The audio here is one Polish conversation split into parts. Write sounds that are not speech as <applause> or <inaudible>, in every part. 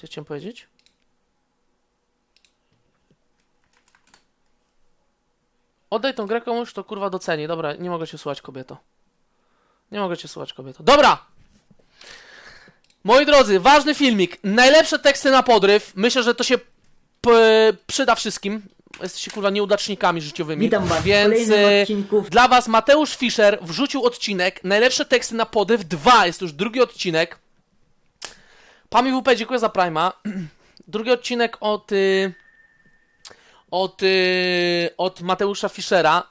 Co chciałem powiedzieć? Oddaj tą grę komuś, to kurwa doceni. Dobra, nie mogę cię słuchać, kobieto. Nie mogę cię słuchać, kobieto. Dobra! Moi drodzy, ważny filmik. Najlepsze teksty na podryw. Myślę, że to się przyda wszystkim. Jesteście kurwa nieudacznikami życiowymi. Witam was Więc e, odcinku. dla was Mateusz Fischer wrzucił odcinek. Najlepsze teksty na podryw 2. Jest już drugi odcinek. Pami WP, dziękuję za Prima. <clears throat> Drugi odcinek od. Y, od. Y, od Mateusza Fischera.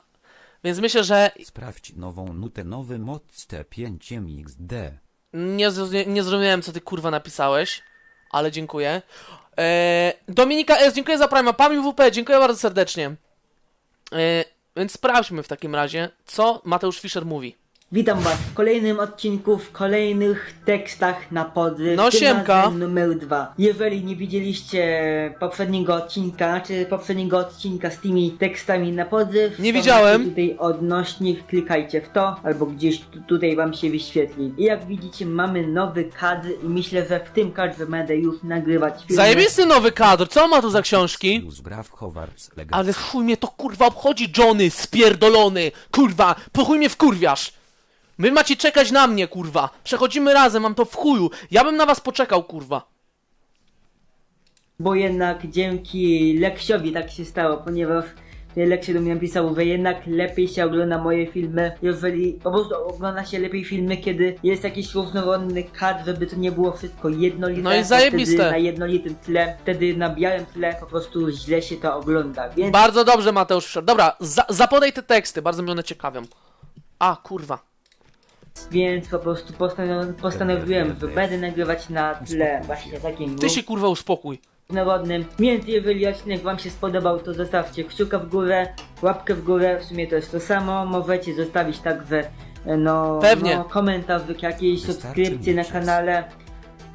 Więc myślę, że Sprawdź nową nutę nowy mod T5MXD. Nie, nie zrozumiałem, co ty kurwa napisałeś, ale dziękuję. E, Dominika S, dziękuję za Prima. Pami WP, dziękuję bardzo serdecznie. E, więc sprawdźmy w takim razie, co Mateusz Fischer mówi. Witam was w kolejnym odcinku, w kolejnych tekstach na podryw. No, siemka. numer dwa. Jeżeli nie widzieliście poprzedniego odcinka, czy poprzedniego odcinka z tymi tekstami na podryw, Nie to widziałem. tutaj odnośnik, klikajcie w to, albo gdzieś tu, tutaj wam się wyświetli. I jak widzicie, mamy nowy kadr i myślę, że w tym kadrze będę już nagrywać filmy. Zajebisty nowy kadr, co on ma tu za książki? Ale chuj mnie to kurwa obchodzi, Johnny, spierdolony, kurwa, po chuj mnie wkurwiasz. Wy macie czekać na mnie, kurwa. Przechodzimy razem, mam to w chuju. Ja bym na was poczekał, kurwa. Bo jednak dzięki Leksiowi tak się stało, ponieważ Leksio do mnie napisał, że jednak lepiej się ogląda moje filmy, jeżeli po prostu ogląda się lepiej filmy, kiedy jest jakiś różnorodny kadr, żeby to nie było wszystko jednolite. No i zajebiste. Wtedy na jednolitym tle, wtedy na białym tle po prostu źle się to ogląda, więc Bardzo dobrze, Mateusz. Dobra, za zapodaj te teksty, bardzo mnie one ciekawią. A, kurwa. Więc po prostu postanowiłem, postanowiłem że będę nagrywać na tle właśnie takim Ty się kurwa uspokój. różnorodnym. Więc jeżeli odcinek wam się spodobał, to zostawcie kciuka w górę, łapkę w górę, w sumie to jest to samo. Możecie zostawić także e, no, Pewnie. no komentarz, jakieś Wystarczy subskrypcje na miesiąc. kanale.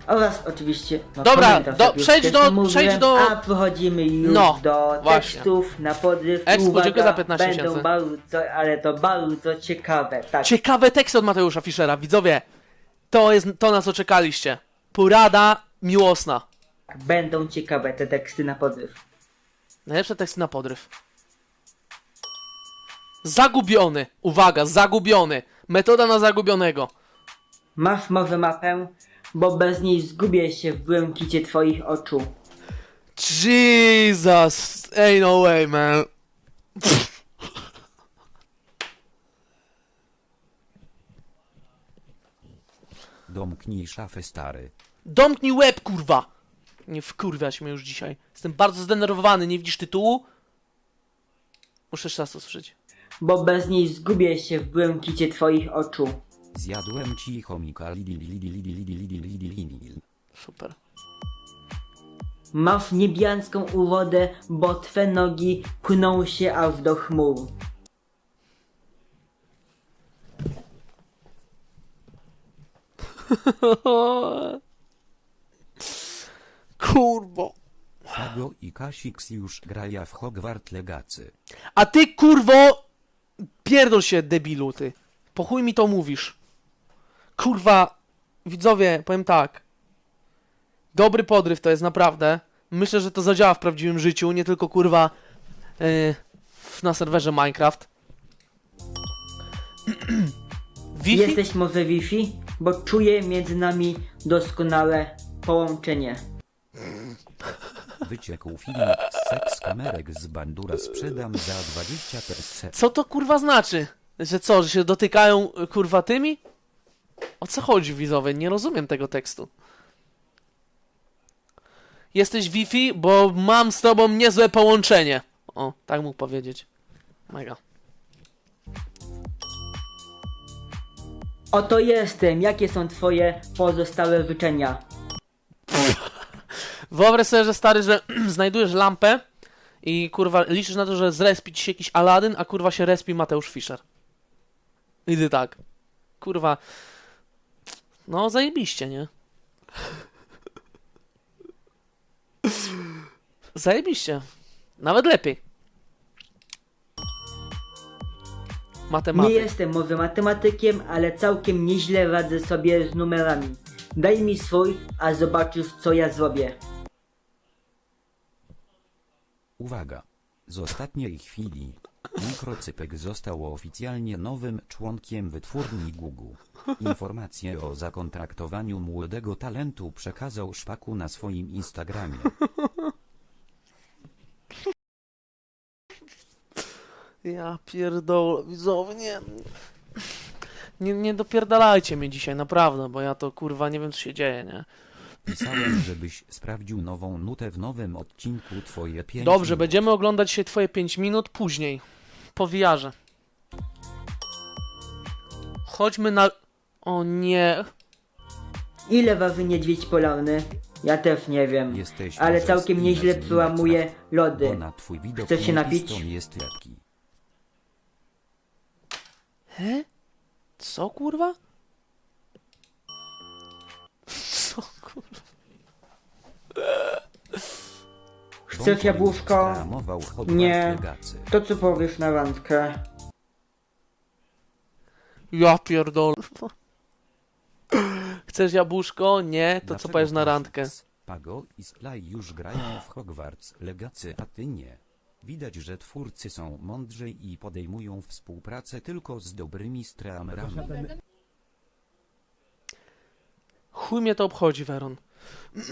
Oraz oczywiście. No, Dobra, do- przejdź do- mówiłem, przejdź do- A przechodzimy już No, do właśnie. tekstów na podryw. Expo, Uwaga, dziękuję za 15 Będą tysięcy. bardzo, ale to bardzo ciekawe. Tak. Ciekawe teksty od Mateusza Fischera, widzowie. To jest to, na co czekaliście. Porada miłosna. Będą ciekawe te teksty na podryw. Najlepsze teksty na podryw. Zagubiony. Uwaga, zagubiony. Metoda na zagubionego. Masz może mapę, bo bez niej zgubię się w błękicie twoich oczu. Jesus. Ain't no way, man. Domknij szafę stary. Domknij łeb, kurwa. Nie wkurwiać mnie już dzisiaj. Jestem bardzo zdenerwowany. Nie widzisz tytułu? Muszę jeszcze raz to słyszeć. bo bez niej zgubię się w błękicie twoich oczu. Zjadłem ci chomika. Super. Masz niebiańską urodę, bo twe nogi pchną się aż do chmur. <laughs> Kurwo. Pago i Kasix już graja w Hogwarts Legacy. A ty, kurwo, pierdol się, debilu, ty. Po chuj mi to mówisz. Kurwa, widzowie, powiem tak. Dobry podryw to jest naprawdę. Myślę, że to zadziała w prawdziwym życiu, nie tylko, kurwa, yy, w- na serwerze Minecraft. <clears throat> Wi-Fi? Jesteś może Wi-Fi? Bo czuję między nami doskonałe połączenie. Wyciekł film z seks kamerek z bandura sprzedam za 20 perse. Co to kurwa znaczy? Że co, że się dotykają kurwa tymi? O co chodzi widzowie? Nie rozumiem tego tekstu. Jesteś Wi-Fi, bo mam z tobą niezłe połączenie. O, tak mógł powiedzieć. Mega. Oto jestem, jakie są twoje pozostałe życzenia? <laughs> Wyobraź sobie, że stary, że <clears throat> znajdujesz lampę i kurwa liczysz na to, że zrespi ci się jakiś Aladyn, a kurwa się respi Mateusz Fischer. I ty tak. Kurwa. No, zajebiście, nie? Zajebiście. Nawet lepiej. Nie Matematyk. jestem może matematykiem, ale całkiem nieźle radzę sobie z numerami. Daj mi swój, a zobaczysz co ja zrobię. Uwaga! Z ostatniej chwili Mikrocypek został oficjalnie nowym członkiem wytwórni Google. Informacje o zakontraktowaniu młodego talentu przekazał Szpaku na swoim Instagramie. Ja pierdolę, widzowie, nie... Nie, nie dopierdalajcie mnie dzisiaj, naprawdę, bo ja to kurwa nie wiem co się dzieje, nie? Pisałem, żebyś sprawdził nową nutę w nowym odcinku Twoje 5 Dobrze, minut. będziemy oglądać się twoje 5 minut później. Po wiarze. Chodźmy na... O nie. Ile waży niedźwiedź polarny? Ja też nie wiem. Jesteś Ale może całkiem nieźle innych przełamuje lody. na twój widok Chcesz się napić? jest lepki. He? Co kurwa? Co kurwa? Chcesz jabłuszko? Nie. To co powiesz na randkę? Ja pierdolę. Chcesz jabłuszko? Nie, to co powiesz na randkę? Pago i Sly już grają w Hogwarts Legacy, a ty nie. Widać, że twórcy są mądrzej i podejmują współpracę tylko z dobrymi streamerami. Chuj mnie to obchodzi, Veron. <clears throat>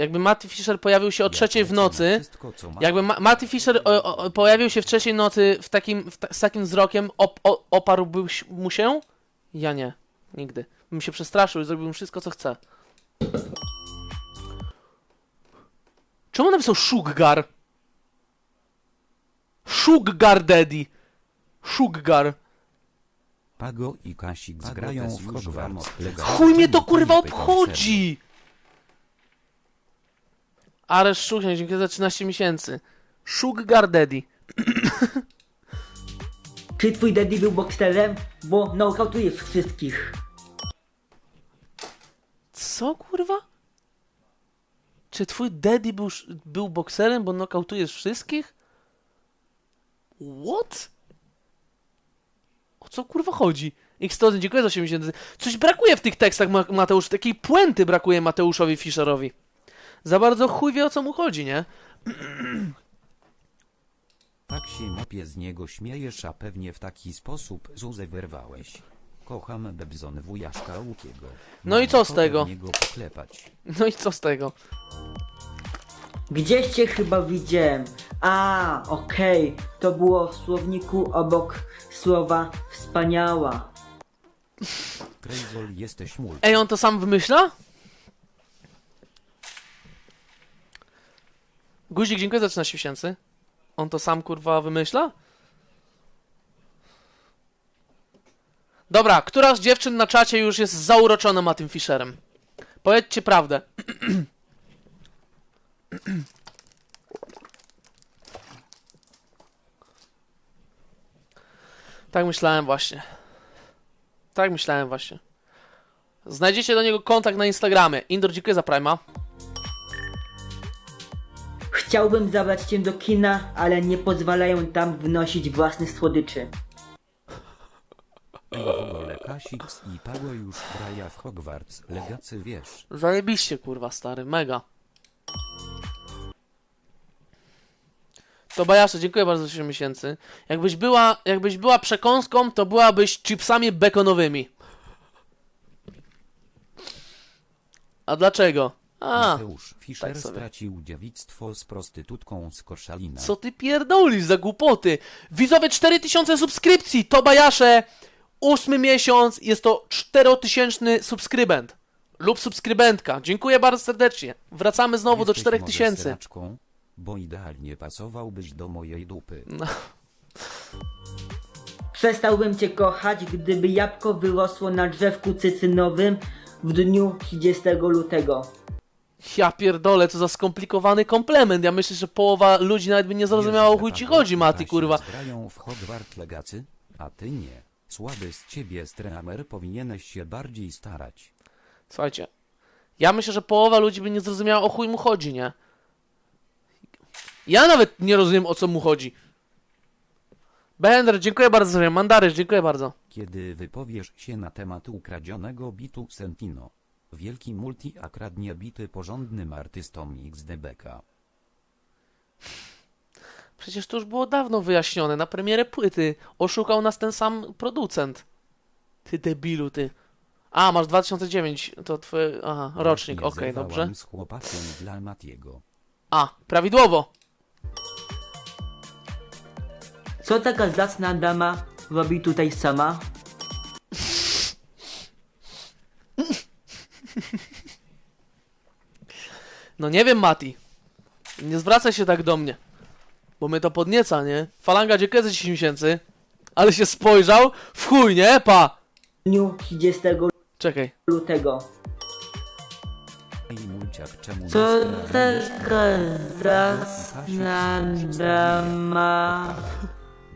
Jakby Matty Fisher pojawił się o trzeciej w nocy, Wszystko, co masz, jakby Ma Matty Fisher o, o, pojawił się w trzeciej nocy w takim, w ta, z takim wzrokiem, op, o, oparłby mu się? Ja nie. Nigdy. Bym się przestraszył i zrobiłbym wszystko, co chce. Czemu on napisał Shuggar? Shuggar Daddy. Shuggar. Pago i Kasik grają w Hogwarts. Chuj mnie to kurwa obchodzi! Areszt Szukniak, dziękuję za 13 miesięcy. Shuggar Daddy. <clears throat> Czy twój daddy był bokserem? Bo nokautujesz wszystkich. Co kurwa? Czy twój daddy był, był bokserem, bo nokautujesz wszystkich? What? O co kurwa chodzi? X100, dziękuję za 8 miesięcy. Coś brakuje w tych tekstach, Ma- Mateusz. Takiej puenty brakuje Mateuszowi Fischerowi. Za bardzo chuj wie o co mu chodzi, nie? Tak się mopie z niego śmiejesz, a pewnie w taki sposób Zuzę wyrwałeś. Kocham Bebzon wujaszka Łukiego. No i Mam co z tego? w niego poklepać. No i co z tego? Gdzieś cię chyba widziałem. A, okej. To było w słowniku obok słowa wspaniała. Krejzol jesteś mul. Ej, on to sam wymyśla? Guzik, dziękuję za 13 miesięcy. On to sam kurwa wymyśla? Dobra, która z dziewczyn na czacie już jest zauroczona Matym Fisherem? Powiedzcie prawdę. <clears throat> tak myślałem właśnie. Tak myślałem właśnie. Znajdziecie do niego kontakt na Instagramie. Indor, dziękuję za Prima. Chciałbym zabrać cię do kina, ale nie pozwalają tam wnosić własnych słodyczy. Kasik i Pago już graja w Hogwarts Legacy, wiesz. Zajebiście, kurwa, stary, mega. To Bajasze, dziękuję bardzo za 7 miesięcy. Jakbyś była, jakbyś była przekąską, to byłabyś chipsami bekonowymi. A dlaczego? A, Mateusz Fischer tak sobie. stracił dziewictwo z prostytutką z Koszalina. co ty pierdolisz za głupoty? Widzowie 4000 subskrypcji, to Bajasze, ósmy miesiąc, jest to 4000 subskrybent. Lub subskrybentka. Dziękuję bardzo serdecznie. Wracamy znowu do Jesteś 4000. może syraczką? Bo idealnie pasowałbyś do mojej dupy. Przestałbym cię kochać, gdyby jabłko wyrosło na drzewku cytrynowym w dniu 30 lutego. Ja pierdolę, co za skomplikowany komplement. Ja myślę, że połowa ludzi nawet by nie zrozumiała, o chuj ci chodzi, Mati, kurwa. grają w Hogwarts Legacy, a ty nie. Słaby z ciebie streamer powinieneś się bardziej starać. Słuchajcie, ja myślę, że połowa ludzi by nie zrozumiała, o chuj mu chodzi, nie? Ja nawet nie rozumiem, o co mu chodzi. Bender, dziękuję bardzo. Mandarysz, dziękuję bardzo. Kiedy wypowiesz się na temat ukradzionego bitu Sentino. Wielki multi a kradnie bity porządnym artystom XDBK. Przecież to już było dawno wyjaśnione. Na premierę płyty oszukał nas ten sam producent. Ty debilu, ty. A, masz 2009, to twoje... Aha, rocznik, okej, dobrze. zerwałam z chłopakiem dla Matiego. A, prawidłowo. Co taka zacna dama robi tutaj sama? No nie wiem, Mati. Nie zwracaj się tak do mnie. Bo mnie to podnieca, nie? Falanga za 10 miesięcy. Ale się spojrzał. W chuj, nie? Pa! W dniu 30 Czekaj. lutego. Ej mulciak czemu Co taka zacna dama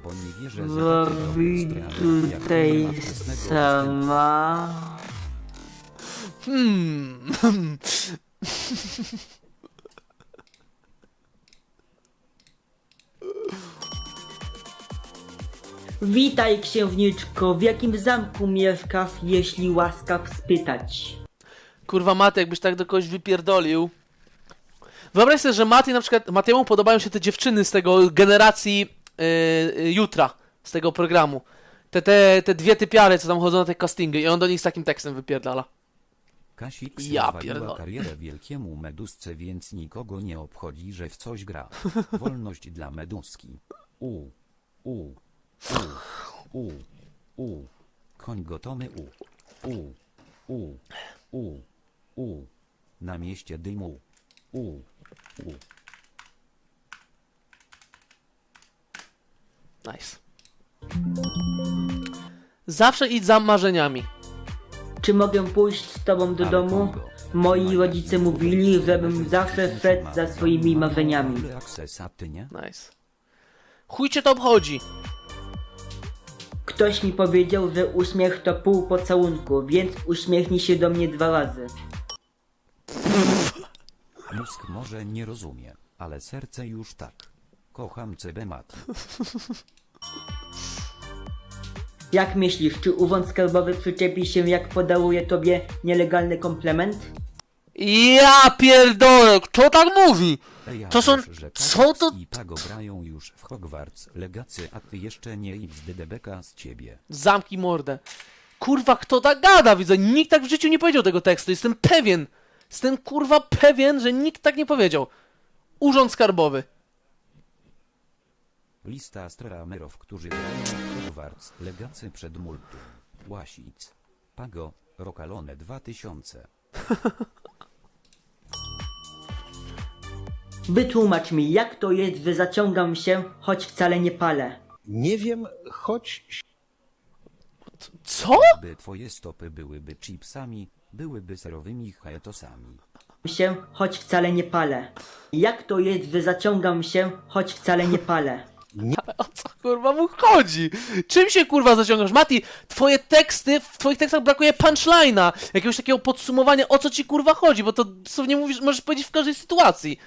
Bo nie wierzę, że robi taki dobry strażak jak tutaj nie ma własnego sama? Hmm. <laughs> Witaj księżniczko, w jakim zamku mieszkasz, jeśli łaskaw spytać? Kurwa, Mati, jakbyś tak do kogoś wypierdolił. Wyobraź sobie, że Mati na przykład, Matiemu podobają się te dziewczyny z tego generacji yy, yy, jutra, z tego programu. Te, te, te dwie typiary, co tam chodzą na te castingy i on do nich z takim tekstem wypierdala. Kasik Ja ja pierdolę. karierę wielkiemu medusce, więc nikogo nie obchodzi, że w coś gra. <laughs> Wolność dla meduski. U, u, u, u, u. Koń gotowy u, u, u, u, u. Na mieście dymu. U, u. Nice. Zawsze idź za marzeniami. Czy mogę pójść z tobą do domu? Moi rodzice mówili, żebym zawsze szedł za swoimi marzeniami. Nice. Chuj cię to obchodzi. Ktoś mi powiedział, że uśmiech to pół pocałunku, więc uśmiechnij się do mnie dwa razy. Mózg może nie rozumie, ale serce już tak. Kocham CB Mati. Jak myślisz, czy urząd skarbowy przyczepi się jak podaruje tobie nielegalny komplement? Ja pierdolę, kto tak mówi? To są- co to- I Pago grają już w Hogwarts Legacy, a ty jeszcze nie i z ciebie. Zamknij mordę. Kurwa, kto tak gada? Widzę, nikt tak w życiu nie powiedział tego tekstu. Jestem pewien. Jestem kurwa pewien, że nikt tak nie powiedział. Urząd Skarbowy. Lista stramerów, którzy grają w Hogwarts Legacy przed multum. Łasic. Pago, Rokalone 2000. <laughs> Wytłumacz mi, jak to jest, że zaciągam się, choć wcale nie palę. Nie wiem, choć Co? By twoje stopy byłyby chipsami, byłyby serowymi haetosami. się, choć wcale nie palę. Jak to jest, że zaciągam się, choć wcale nie palę. O co kurwa mu chodzi? Czym się kurwa zaciągasz? Mati, twoje teksty, w twoich tekstach brakuje punchline'a, jakiegoś takiego podsumowania, o co ci kurwa chodzi, bo to dosłownie mówisz, możesz powiedzieć w każdej sytuacji.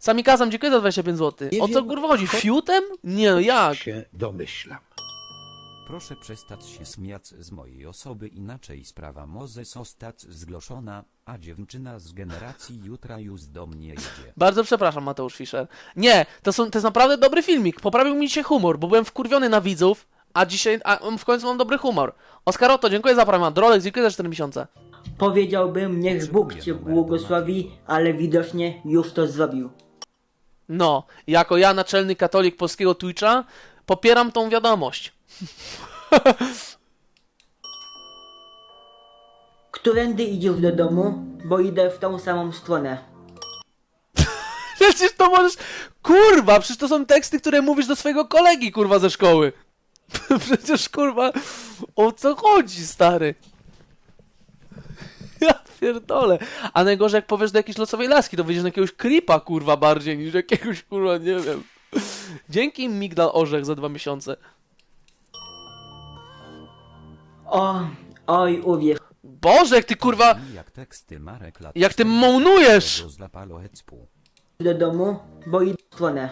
Sami kazam, dziękuję za 25 zł. Nie O co wiem, kurwa chodzi? cho- Fiutem? Nie no, jak? się domyślam. Proszę przestać się śmiać z mojej osoby, inaczej sprawa może zostać zgłoszona, a dziewczyna z generacji jutra już do mnie idzie. <laughs> Bardzo przepraszam, Mateusz Fischer. Nie, to, są, to jest naprawdę dobry filmik. Poprawił mi dzisiaj humor, bo byłem wkurwiony na widzów, a dzisiaj a w końcu mam dobry humor. Oskar Otto, dziękuję za Prima. Drolex, dziękuję za 4 miesiące. Powiedziałbym, niech Bóg cię błogosławi, ale widocznie już to zrobił. No, jako ja, naczelny katolik polskiego Twitcha, popieram tą wiadomość. <laughs> Którędy idziesz do domu? Bo idę w tą samą stronę. <laughs> Przecież to możesz... Kurwa, przecież to są teksty, które mówisz do swojego kolegi, kurwa, ze szkoły. <laughs> Przecież, kurwa, o co chodzi, stary? <laughs> Ja pierdolę. A najgorzej, jak powiesz do jakiejś losowej laski, to wyjdziesz na jakiegoś creepa, kurwa, bardziej niż jakiegoś, kurwa, nie wiem. Dzięki Migdal Orzech za dwa miesiące. O, oj, uwierz. Boże, jak ty, kurwa, jak teksty Marek lat jak ty 40 mołnujesz! z do domu, bo idę w stronę.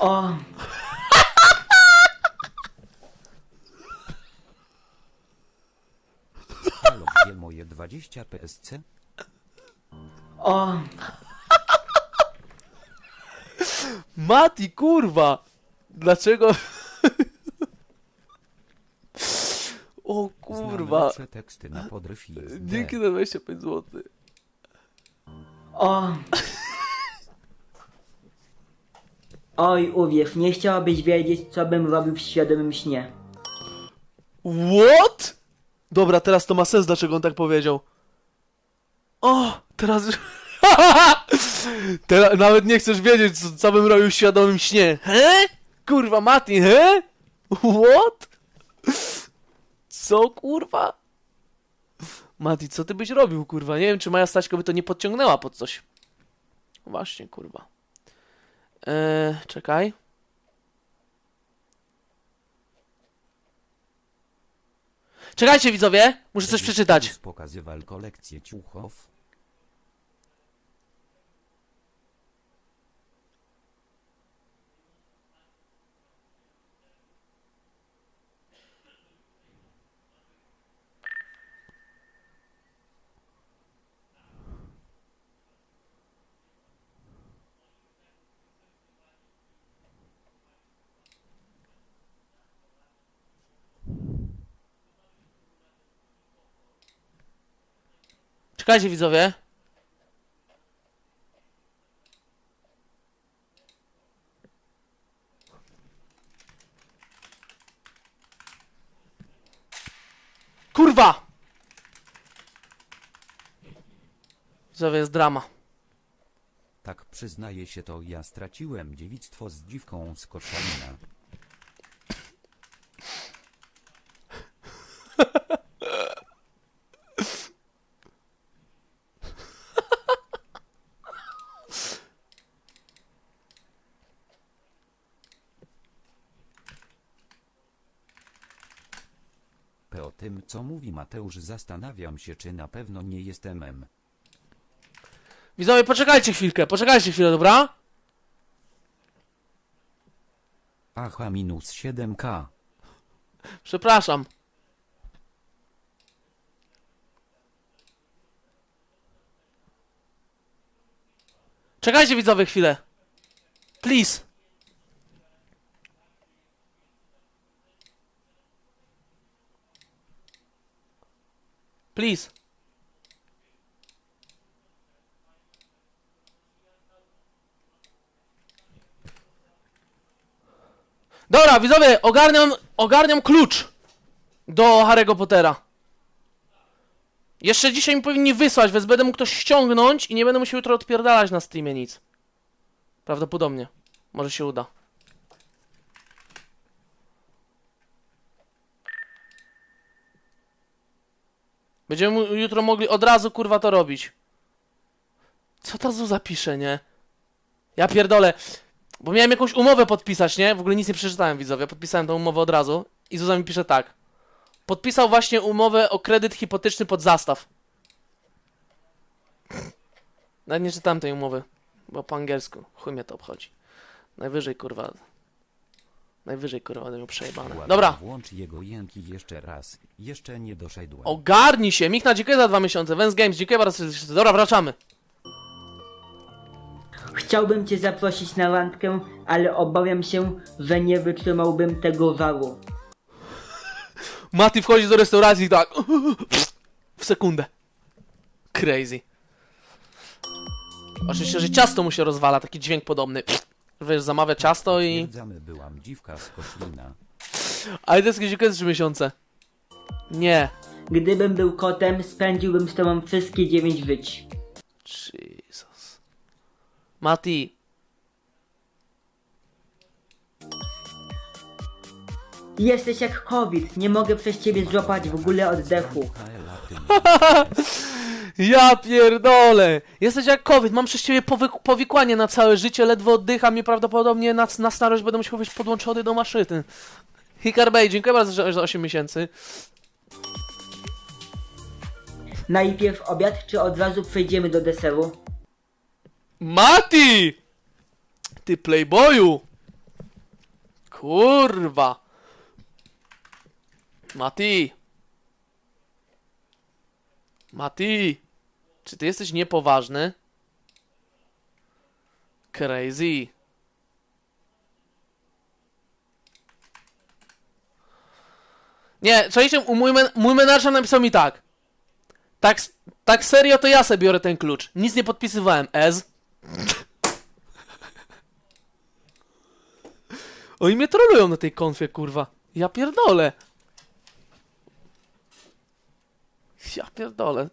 O, Halo, gdzie moje 20 PSC? o, Mati, kurwa! Dlaczego? o kurwa. lepsze teksty na podryw i Dzięki za 25 zł. o. Oj, uwierz, nie chciałabyś wiedzieć, co bym robił w świadomym śnie. What? Dobra, teraz to ma sens, dlaczego on tak powiedział. O, teraz już... <laughs> teraz nawet nie chcesz wiedzieć, co, co bym robił w świadomym śnie. He? Kurwa, Mati, he? What? Co, kurwa? Mati, co ty byś robił, kurwa? Nie wiem, czy Maja Staśko by to nie podciągnęła pod coś. Właśnie, kurwa. Eee, czekaj. Czekajcie, widzowie! Muszę coś przeczytać. Pokazywał kolekcję ciuchów. Czekajcie, widzowie. Kurwa! Widzowie, jest drama. Tak przyznaję się to ja straciłem dziewictwo z dziwką z Koszalina. Po tym co mówi Mateusz zastanawiam się czy na pewno nie jestem M. Widzowie, poczekajcie chwilkę, poczekajcie chwilę, dobra? Aha minus 7k. Przepraszam. Czekajcie, widzowie, chwilę. Please. Please. Dobra, widzowie, ogarniam, ogarniam klucz do Harry'ego Pottera. Jeszcze dzisiaj mi powinni wysłać, więc będę mógł ktoś ściągnąć i nie będę musiał jutro odpierdalać na streamie nic. Prawdopodobnie. Może się uda. Będziemy jutro mogli od razu kurwa to robić. Co ta Zuza pisze, nie? Ja pierdolę. Bo miałem jakąś umowę podpisać, nie? W ogóle nic nie przeczytałem, widzowie. Podpisałem tą umowę od razu. I Zuza mi pisze tak. Podpisał właśnie umowę o kredyt hipoteczny pod zastaw. Nawet nie czytałem tej umowy. Bo po angielsku. Chuj mnie to obchodzi. Najwyżej, kurwa. Najwyżej, kurwa, będę miał przejebane. Dobra. Włącz jego jęki jeszcze raz. Jeszcze nie doszedłem. Ogarnij się. Michna, dziękuję za dwa miesiące. Vens Games, dziękuję bardzo serdecznie. Dobra, wracamy. Chciałbym cię zaprosić na randkę, ale obawiam się, że nie wytrzymałbym tego waru. <laughs> Mati wchodzi do restauracji i tak. W sekundę. Crazy. Oczywiście, że ciasto mu się rozwala, taki dźwięk podobny. Wiesz, zamawia ciasto i. Stwierdzamy, byłam dziwka z Koszlina. Ale to jest jakieś 3 miesiące. Nie. Gdybym był kotem, spędziłbym z tobą wszystkie dziewięć żyć. Jesus. Mati. Jesteś jak COVID, nie mogę przez ciebie złapać w ogóle oddechu. <laughs> Ja pierdolę! Jesteś jak COVID, mam przez ciebie powyk- powikłanie na całe życie, ledwo oddycham i prawdopodobnie na, na starość będę musiał być podłączony do maszyny. Hikar Bay, dziękuję bardzo za za 8 miesięcy. Najpierw obiad, czy od razu przejdziemy do deseru? Mati! Ty playboyu! Kurwa. Mati. Mati. Czy ty jesteś niepoważny? Crazy. Nie, czekajcie, mój, men mój menadżer napisał mi tak. Tak, tak serio to ja sobie biorę ten klucz. Nic nie podpisywałem. Ez. Oni mnie trolują na tej konfie, kurwa. Ja pierdolę. Ja pierdolę.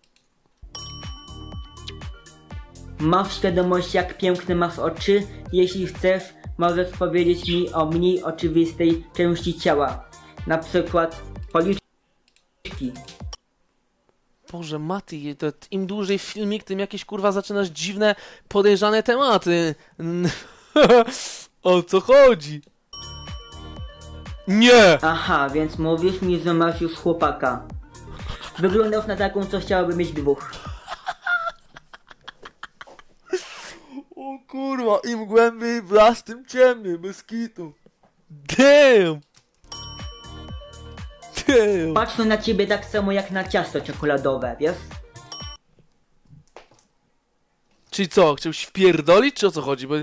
Masz świadomość, jak piękne masz oczy? Jeśli chcesz, możesz powiedzieć mi o mniej oczywistej części ciała. Na przykład policzki. Boże, Mati, to im dłużej filmik, tym jakieś kurwa zaczynasz dziwne, podejrzane tematy. <laughs> O co chodzi? Nie! Aha, więc mówisz mi, że masz już chłopaka. Wyglądasz na taką, co chciałaby mieć dwóch. O kurwa, im głębiej w las, tym ciemniej, bez kitu. Damn! Damn! Patrzę na ciebie tak samo jak na ciasto czekoladowe, wiesz? Czyli co, chciałeś wpierdolić, czy o co chodzi? Bo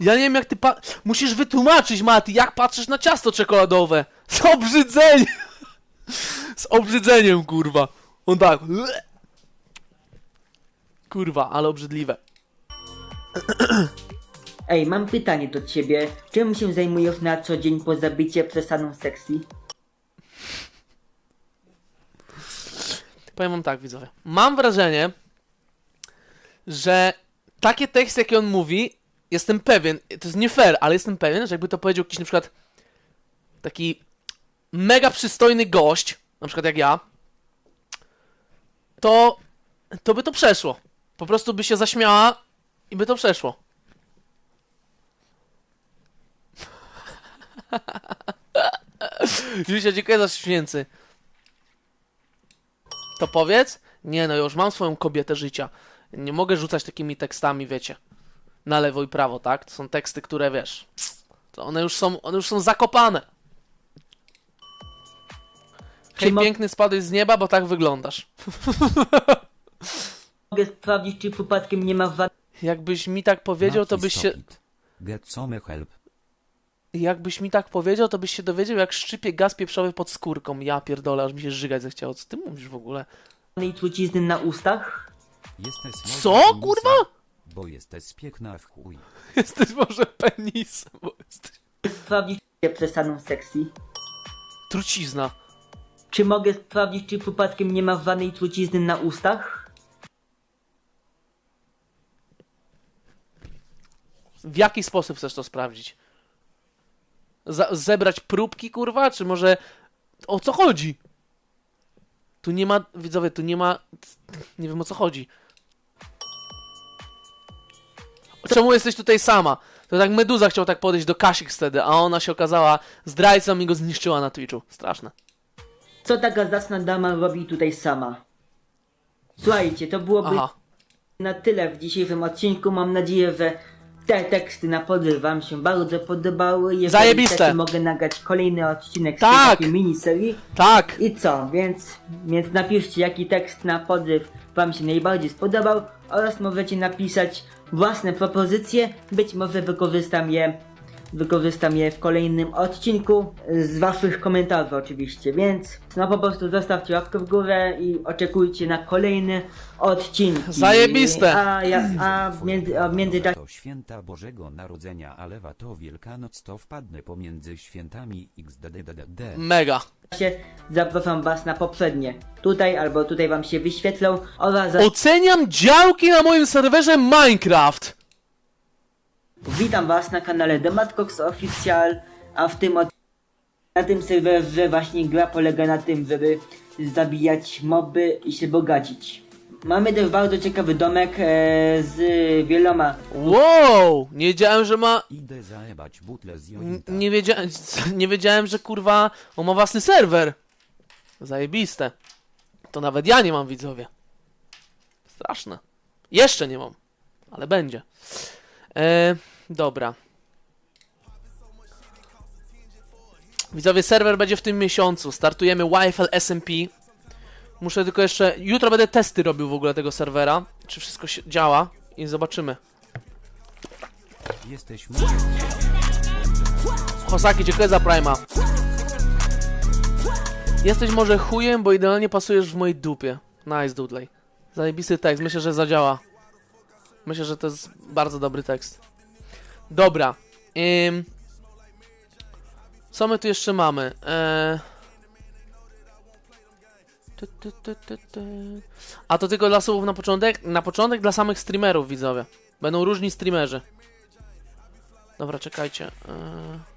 ja nie wiem jak ty pa... Musisz wytłumaczyć, Mati, jak patrzysz na ciasto czekoladowe. Z obrzydzeniem! Z obrzydzeniem, kurwa. On tak... Kurwa, ale obrzydliwe. <clears throat> Ej, mam pytanie do ciebie. Czym się zajmujesz na co dzień po zabicie przesadą sekcji? Powiem wam tak, widzowie. Mam wrażenie, że takie teksty, jakie on mówi, jestem pewien, to jest nie fair, ale jestem pewien, że jakby to powiedział jakiś na przykład taki mega przystojny gość, na przykład jak ja, to, to by to przeszło. Po prostu by się zaśmiała i by to przeszło. <laughs> Julia, dziękuję za święcy. To powiedz? Nie no, już mam swoją kobietę życia. Nie mogę rzucać takimi tekstami, wiecie. Na lewo i prawo, tak? To są teksty, które wiesz. To one już są, one już są zakopane. Hej, mo- piękny spadłeś z nieba, bo tak wyglądasz. <laughs> Mogę sprawdzić, czy przypadkiem nie ma wa- Jakbyś mi tak powiedział, to byś się. Get some help. Jakbyś mi tak powiedział, to byś się dowiedział, jak szczypie gaz pieprzowy pod skórką. Ja pierdolę, aż mi się żygać zechciało. Co ty mówisz w ogóle? tej trucizny na ustach? Jesteś Co, kurwa? Bo jesteś piękna w chuj. <laughs> Jesteś może penisem, bo jesteś... Sprawdzić przesadą sekcji? Trucizna. Czy mogę sprawdzić, czy przypadkiem nie ma żadnej trucizny na ustach? W jaki sposób chcesz to sprawdzić? Za zebrać próbki, kurwa? Czy może... O co chodzi? Tu nie ma... Widzowie, tu nie ma... Nie wiem o co chodzi. Czemu jesteś tutaj sama? To tak Meduza chciał tak podejść do Kasik wtedy, a ona się okazała zdrajcą i go zniszczyła na Twitchu. Straszne. Co taka zacna dama robi tutaj sama? Słuchajcie, to byłoby Aha. na tyle w dzisiejszym odcinku. Mam nadzieję, że te teksty na podryw wam się bardzo podobały. Jeżeli Zajebiste. chcecie, mogę nagrać kolejny odcinek z Tak. tej takiej miniserii. Tak! I co? Więc, więc napiszcie, jaki tekst na podryw wam się najbardziej spodobał oraz możecie napisać własne propozycje. Być może wykorzystam je, wykorzystam je w kolejnym odcinku z waszych komentarzy oczywiście. Więc no po prostu zostawcie łapkę w górę i oczekujcie na kolejny odcinek. Zajebiste. A, ja, a, w między, a w międzyczasie To święta Bożego Narodzenia, a lewa to Wielkanoc to wpadnę pomiędzy świętami xddddd. Mega. zapraszam was na poprzednie. Tutaj albo tutaj wam się wyświetlą oraz Oceniam działki na moim serwerze Minecraft. Witam Was na kanale Dematcox Official, a w tym od... na tym serwerze właśnie gra polega na tym, żeby zabijać moby i się bogacić. Mamy też bardzo ciekawy domek e, z wieloma Wow! Nie wiedziałem, że ma... Idę zajebać butle z N-. Nie wiedziałem, <laughs> nie wiedziałem, że kurwa on ma własny serwer. Zajebiste. To nawet ja nie mam widzowie. Straszne. Jeszcze nie mam, ale będzie. E, dobra. Widzowie, serwer będzie w tym miesiącu. Startujemy YFL SMP. Muszę tylko jeszcze. Jutro będę testy robił w ogóle tego serwera. Czy wszystko się działa i zobaczymy. Jesteś Hosaki, dziękuję za Prima. Jesteś może chujem, bo idealnie pasujesz w mojej dupie. Nice, Dudley. Zajebisty tekst, myślę, że zadziała. Myślę, że to jest bardzo dobry tekst. Dobra. Ym... Co my tu jeszcze mamy? Tu. A to tylko dla subów na początek? Na początek dla samych streamerów, widzowie. Będą różni streamerzy. Dobra, czekajcie. Eee...